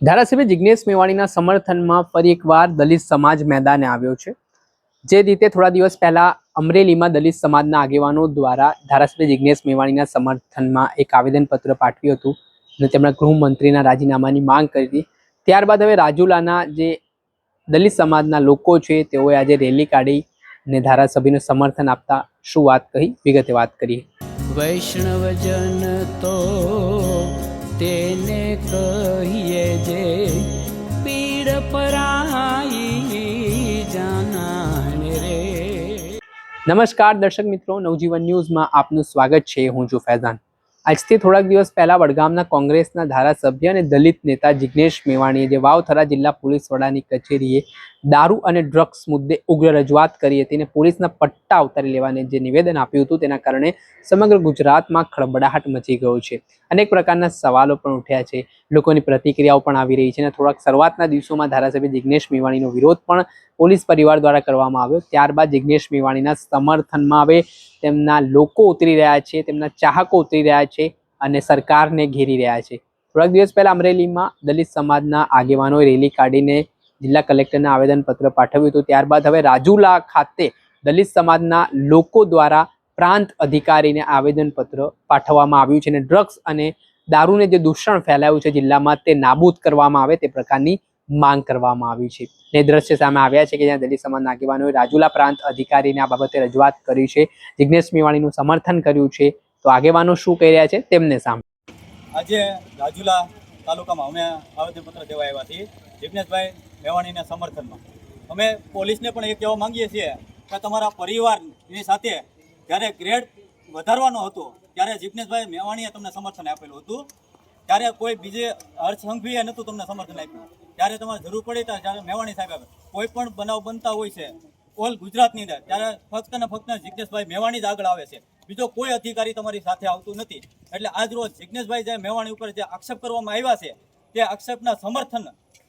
ધારાસભ્ય જિજ્ઞેશ મેવાણીના સમર્થનમાં ફરી એકવાર દલિત સમાજ મેદાને આવ્યો છે. જે રીતે થોડા દિવસ પહેલા અમરેલીમાં દલિત સમાજના આગેવાનો દ્વારા ધારાસભ્ય જિજ્ઞેશ મેવાણીના સમર્થનમાં એક આવેદનપત્ર પાઠવ્યું હતું અને તેમણે ગૃહમંત્રીના રાજીનામાની માંગ કરી હતી. ત્યારબાદ હવે રાજુલાના જે દલિત સમાજના લોકો છે તેઓએ આજે રેલી કાઢી અને ધારાસભ્યનું સમર્થન આપતા શું વાત કહી? વિગતે વાત કરી વૈષ્ણવજન તો તેને કહીએ જે પીડ પરાઈ જાનાને રે. નમસ્કાર દર્શક મિત્રો, નવજીવન ન્યૂઝમાં આપનું સ્વાગત છે. હું છું ફૈઝાન. આજથી થોડાક દિવસ પહેલા વડગામના કોંગ્રેસના ધારાસભ્ય અને દલિત નેતા જિગ્નેશ મેવાણીએ જે વાવથરા જિલ્લા પોલીસ વડાની કચેરીએ દારૂ અને ડ્રગ્સ મુદ્દે ઉગ્ર રજૂઆત કરી હતી અને પોલીસના પટ્ટા ઉતારી લેવાને જે નિવેદન આપ્યું હતું તેના કારણે સમગ્ર ગુજરાતમાં ખળબડાહટ મચી ગયો છે. અનેક પ્રકારના સવાલો પણ ઉઠ્યા છે. લોકોની પ્રતિક્રિયાઓ પણ આવી રહી છે અને થોડાક શરૂઆતના દિવસોમાં ધારાસભ્ય જિગ્નેશ મેવાણીનો વિરોધ પણ પોલીસ પરિવાર દ્વારા કરવામાં આવ્યો. ત્યારબાદ જિગ્નેશ મેવાણીના સમર્થનમાં હવે તેમના લોકો ઉતરી રહ્યા છે, તેમના ચાહકો ઉતરી રહ્યા છે અને સરકારને ઘેરી રહ્યા છે. થોડાક દિવસ પહેલા અમરેલીમાં દલિત સમાજના આગેવાનોએ રેલી કાઢીને જિલ્લા કલેક્ટરને આવેદનપત્ર પાઠવ્યું હતું. ત્યારબાદ હવે રાજુલા ખાતે દલિત સમાજના લોકો દ્વારા પ્રાંત અધિકારીને આવેદનપત્ર પાઠવવામાં આવ્યું છે અને ડ્રગ્સ અને દારૂને જે દૂષણ ફેલાયું છે જિલ્લામાં તે નાબૂદ કરવામાં આવે તે પ્રકારની માંગ કરવામાં આવી છે. ને દ્રશ્ય સામે આવ્યા છે કે જ્યાં દલિત સમાજના આગેવાનોએ રાજુલા પ્રાંત અધિકારીને આ બાબતે રજૂઆત કરી છે. જિજ્ઞેશ મેવાણીનું સમર્થન કર્યું છે. તો આગેવાનો શું કહી રહ્યા છે તેમને સામે. આજે રાજુલા તાલુકામાં અમે આવેદનપત્ર દેવા આવ્યા છીએ. જિગ્નેશભાઈ મેવાણીના સમર્થનમાં. અમે પોલીસને પણ એ કહેવા માંગીએ છીએ કે તમારા પરિવારની સાથે જ્યારે ગ્રેડ વધારવાનો હતો, ત્યારે જીગ્નેશભાઈ મેવાણીએ તમને સમર્થન આપેલું હતું. ત્યારે કોઈ બીજે હર્ષ સંઘવીએ નહોતું તમને સમર્થન આપ્યું. ત્યારે તમારે જરૂર પડી ત્યારે જ્યારે મેવાણી સાહેબ કોઈ પણ બનાવ બનતા હોય છે, ઓલ ગુજરાતની અંદર, ત્યારે ફક્ત ને ફક્ત જિજ્ઞેશભાઈ મેવાણી જ આગળ આવે છે. બીજો કોઈ અધિકારી તમારી સાથે આવતું નથી. એટલે આજ રોજ જિજ્ઞેશભાઈ જે મેવાણી ઉપર જે આક્ષેપ કરવામાં આવ્યા છે, તે આક્ષેપના સમર્થન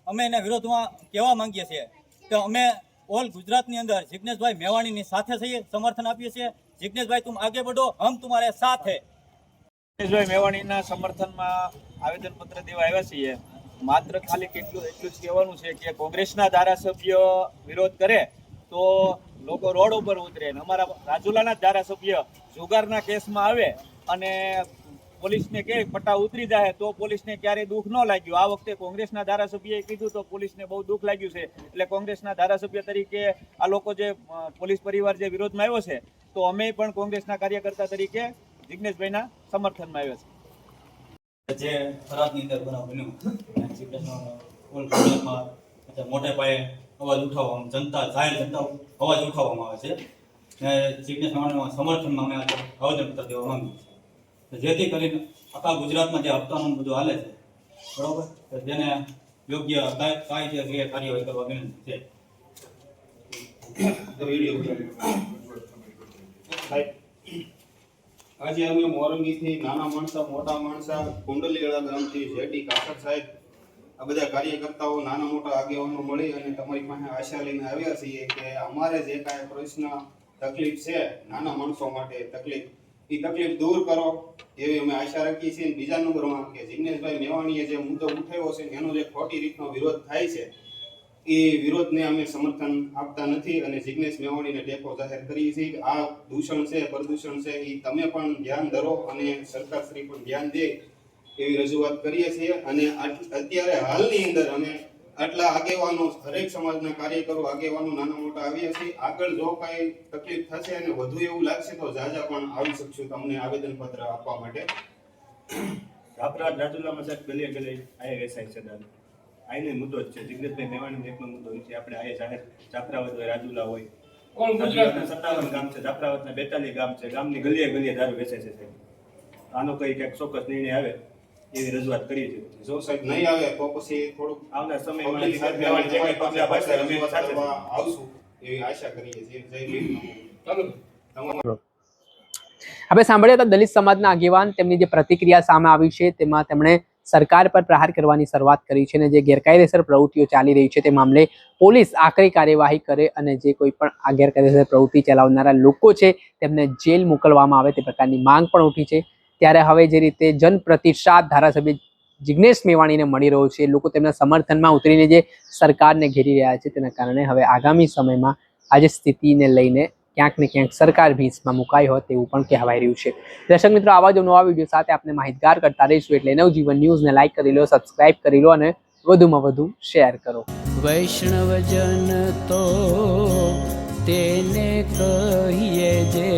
અમે એના વિરોધમાં કહેવા માંગીએ છીએ કે અમે ઓલ ગુજરાતની અંદર જિજ્ઞેશભાઈ મેવાણીની સાથે છીએ સમર્થન આપીએ છીએ. જિજ્ઞેશભાઈ તું આગે બઢો હમ તમારે સાથે. જિજ્ઞેશભાઈ મેવાણીના સમર્થનમાં આવેદનપત્ર દેવા આવ્યા છીએ. માત્ર ખાલી કેટલું, એટલું જ કહેવાનું છે કે કોંગ્રેસના ધારાસભ્ય વિરોધ કરે તો લોકો રોડ ઉપર ઉતરે અમારા રાજુલાના ધારાસભ્ય જુગારના કેસમાં આવે અને પોલીસને કે પટ્ટા ઉતરી જાય તો પોલીસને ક્યારેય દુઃખ ન લાગ્યું. આ વખતે કોંગ્રેસના ધારાસભ્યએ કીધું તો પોલીસને બહુ દુઃખ લાગ્યું છે. એટલે કોંગ્રેસના ધારાસભ્ય તરીકે આ લોકો જે પોલીસ પરિવાર જે વિરોધમાં આવ્યો છે, તો અમે પણ કોંગ્રેસના કાર્યકર્તા તરીકે જિજ્ઞેશભાઈના સમર્થનમાં આવ્યા છે જે થરાદની અંદર બનાવ બન્યો મોટે પાયે અવાજ ઉઠાવવામાં, જનતા, જાહેર જનતા અવાજ ઉઠાવવામાં આવે છે. જિજ્ઞેશ સમર્થનમાં અમે આવેદનપત્ર દેવા માંગીએ છીએ. જેથી કરીને આખા ગુજરાતમાં જે હપ્તાનું બધું હાલે છે બરોબર? જેને યોગ્ય કાય- કાયદેસર કાર્યવાહી કરવા વિનંતી છે. આજે અમે મોરંગીથી નાના માણસા મોટા માણસા કુંડલીવાળા ગામથી જેટી કાકર સાહેબ આ બધા કાર્યકર્તાઓ નાના મોટા આગેવાનો મળી અને તમારી પાસે આશા લઈને આવ્યા છીએ કે અમારે જે કાંઈ પ્રશ્ન તકલીફ છે નાના માણસો માટે તકલીફ એ તકલીફ દૂર કરો એવી અમે આશા રાખીએ છીએ. બીજા નંબરમાં કે જિગ્નેશભાઈ મેવાણીએ જે મુદ્દો ઉઠાવ્યો છે એનો જે ખોટી રીતનો વિરોધ થાય છે, એ વિરોધને અમે સમર્થન આપતા નથી અને જિગ્નેશ મેવાણીને ટેકો જાહેર કરીએ છીએ કે આ દૂષણ છે, પ્રદૂષણ છે એ તમે પણ ધ્યાન ધરો અને સરકારશ્રી પણ ધ્યાન દે એવી રજૂઆત કરીએ છીએ. અને અત્યારે હાલની અંદર અમે આટલા આગેવાનો હરેક સમાજના કાર્યકરો આગેવાનો નાના મોટા આવ્યા છે આગળ જો કાંઈ તકલીફ થશે અને વધુ એવું લાગશે તો જાજા પણ આવી શકશું તમને આવેદનપત્ર આપવા માટે. આપણા રાજુલામાં મજાક ગલીએ ગલીએ આયે વેસાય છે દાદા. આઈનો મુદ્દો જ છે. જિગ્નેશભાઈ મેવાણીનો એકનો મુદ્દો છે. આપણે આયે જાહેર જાફરાવત હોય રાજુલા હોય. રાજુલાના સત્તાવન ગામ છે. જાફરાવતના બેતાલીસ ગામ છે. ગામની ગલીએ ગલીએ દારૂ વેચાય છે સાહેબ આનો કઈ ક્યાંક ચોક્કસ નિર્ણય આવે. એવી રજૂઆત કરી છે. જો સાહેબ નહીં આવે તો પછી થોડુંક આવનાર સમયમાં જે કંઈ પગલા ભરશે અમે સાથે આવશું એવી આશા કરીએ છીએ. જય ભીમ. તમામ આપણે સાંભળ્યા હતા દલિત સમાજના આગેવાન તેમની જે પ્રતિક્રિયા સામે આવી છે તેમાં તેમણે સરકાર પર પ્રહાર કરવાની શરૂઆત કરી છે અને જે ગેરકાયદેસર પ્રવૃત્તિઓ ચાલી રહી છે તે મામલે પોલીસ આકરી કાર્યવાહી કરે અને જે કોઈ પણ આ ગેરકાયદેસર પ્રવૃત્તિ ચલાવનારા લોકો છે તેમને જેલ મોકલવામાં આવે તે પ્રકારની માંગ પણ ઉઠી છે. ત્યારે હવે જે રીતે જનપ્રતિસાદ ધારાસભ્ય જિજ્ઞેશ મેવાણીને મળી રહ્યો છે, લોકો તેમના સમર્થનમાં ઉતરીને જે સરકારને ઘેરી રહ્યા છે તેના કારણે હવે આગામી સમયમાં આજે સ્થિતિને લઈને ક્યાંક ને ક્યાંક સરકાર ભીંસમાં મુકાઈ હોય તેવું પણ કહેવાય રહ્યું છે. દર્શક મિત્રો, આવા જ નવા વીડિયો સાથે આપણે માહિતગાર કરતા રહીશું એટલે નવજીવન ન્યૂઝને લાઇક કરી લો, સબસ્ક્રાઇબ કરી લો અને વધુમાં વધુ શેર કરો. વૈષ્ણવજન તો તેને કહીએ જે